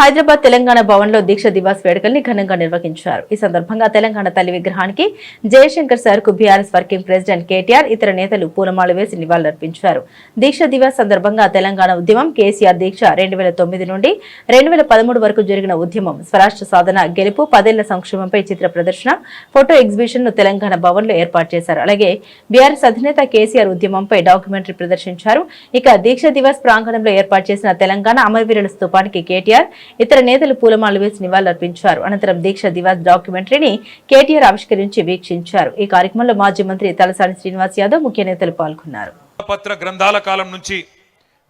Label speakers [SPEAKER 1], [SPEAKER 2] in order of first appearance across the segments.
[SPEAKER 1] హైదరాబాద్ తెలంగాణ భవన్లో దీక్ష దివాస్ వేడుకల్ని ఘనంగా నిర్వహించారు. ఈ సందర్భంగా తెలంగాణ తల్లి విగ్రహానికి జయశంకర్ సార్కు బీఆర్ఎస్ వర్కింగ్ ప్రెసిడెంట్ కేటీఆర్ ఇతర నేతలు పూలమాల వేసి నివాళులర్పించారు. దీక్ష దివాస్ సందర్భంగా తెలంగాణ ఉద్యమం కేసీఆర్ దీక్ష రెండు వేల తొమ్మిది నుండి రెండు వేల పదమూడు వరకు జరిగిన ఉద్యమం స్వరాష్ట్ర సాధన గెలుపు పదేళ్ళ సంక్షేమంపై చిత్ర ప్రదర్శన ఫోటో ఎగ్జిబిషన్ను తెలంగాణ భవన్లో ఏర్పాటు చేశారు. అలాగే బీఆర్ఎస్ అధినేత కేసీఆర్ ఉద్యమంపై డాక్యుమెంటరీ ప్రదర్శించారు. ఇక దీక్ష దివాస్ ప్రాంగణంలో ఏర్పాటు చేసిన తెలంగాణ అమరవీరుల స్థూపానికి కేటీఆర్ ఇతర నేతలు పూలమాలు వేసి నివాళులర్పించారు. అనంతరం దీక్ష దివాస్ డాక్యుమెంటరీని కేటీఆర్ ఆవిష్కరించి వీక్షించారు. ఈ కార్యక్రమంలో మాజీ మంత్రి తలసాని శ్రీనివాస్ యాదవ్ ముఖ్య నేతలు పాల్గొన్నారు.
[SPEAKER 2] పత్ర గ్రంథాల కాలం నుంచి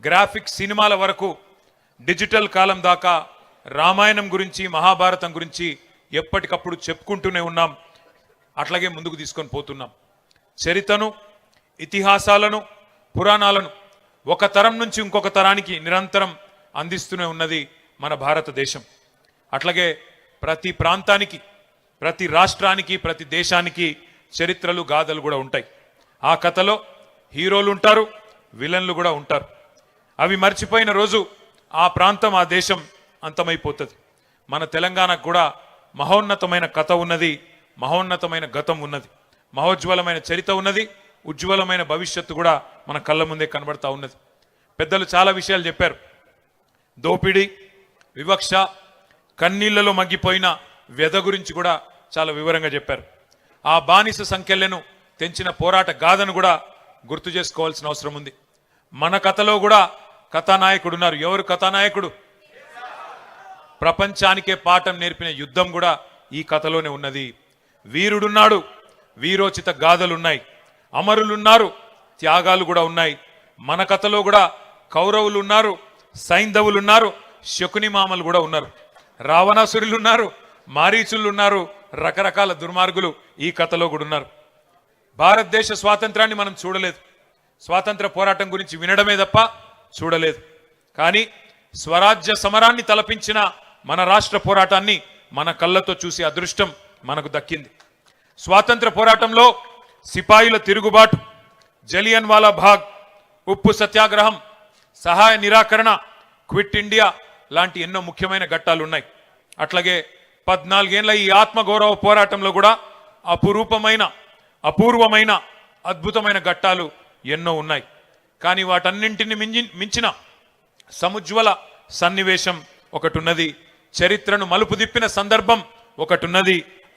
[SPEAKER 2] గ్రాఫిక్ సినిమాల వరకు డిజిటల్ కాలం దాకా రామాయణం గురించి మహాభారతం గురించి ఎప్పటికప్పుడు చెప్పుకుంటూనే ఉన్నాం. అట్లాగే ముందుకు తీసుకొని పోతున్నాం. చరితను ఇతిహాసాలను పురాణాలను ఒక తరం నుంచి ఇంకొక తరానికి నిరంతరం అందిస్తూనే ఉన్నది మన భారతదేశం. అట్లాగే ప్రతి ప్రాంతానికి ప్రతి రాష్ట్రానికి ప్రతి దేశానికి చరిత్రలు గాథలు కూడా ఉంటాయి. ఆ కథలో హీరోలు ఉంటారు విలన్లు కూడా ఉంటారు. అవి మర్చిపోయిన రోజు ఆ ప్రాంతం ఆ దేశం అంతమైపోతుంది. మన తెలంగాణకు కూడా మహోన్నతమైన కథ ఉన్నది మహోన్నతమైన గతం ఉన్నది. మహోజ్వలమైన చరిత్ర ఉన్నది ఉజ్వలమైన భవిష్యత్తు కూడా మన కళ్ళ ముందే కనబడతా ఉన్నది. పెద్దలు చాలా విషయాలు చెప్పారు. దోపిడీ వివక్ష కన్నీళ్ళలో మగ్గిపోయిన వ్యధ గురించి కూడా చాలా వివరంగా చెప్పారు. ఆ బానిస సంఖ్యలను తెంచిన పోరాట గాథను కూడా గుర్తు చేసుకోవాల్సిన అవసరం ఉంది. మన కథలో కూడా కథానాయకుడు ఉన్నారు ఎవరు కథానాయకుడు? ప్రపంచానికే పాఠం నేర్పిన యుద్ధం కూడా ఈ కథలోనే ఉన్నది. వీరుడున్నాడు వీరోచిత గాథలున్నాయి. అమరులున్నారు త్యాగాలు కూడా ఉన్నాయి. మన కథలో కూడా కౌరవులు ఉన్నారు సైంధవులు ఉన్నారు శకుని మామలు కూడా ఉన్నారు. రావణాసురులు ఉన్నారు మారీచులు ఉన్నారు రకరకాల దుర్మార్గులు ఈ కథలో కూడా ఉన్నారు. భారతదేశ స్వాతంత్రాన్ని మనం చూడలేదు. స్వాతంత్ర పోరాటం గురించి వినడమే తప్ప చూడలేదు. కానీ స్వరాజ్య సమరాన్ని తలపించిన మన రాష్ట్ర పోరాటాన్ని మన కళ్ళతో చూసే అదృష్టం మనకు దక్కింది. స్వాతంత్ర పోరాటంలో సిపాయిల తిరుగుబాటు జలియన్వాలా భాగ్ బాగ్ ఉప్పు సత్యాగ్రహం సహాయ నిరాకరణ క్విట్ ఇండియా లాంటి ఎన్నో ముఖ్యమైన ఘట్టాలు ఉన్నాయి అట్లాగే పద్నాలుగేళ్ళ ఈ ఆత్మగౌరవ పోరాటంలో కూడా అపురూపమైన అపూర్వమైన అద్భుతమైన ఘట్టాలు ఎన్నో ఉన్నాయి. కానీ వాటన్నింటిని మించి మించిన సముజ్వల సన్నివేశం ఒకటి ఉన్నది చరిత్రను మలుపు తిప్పిన సందర్భం ఒకటి ఉన్నది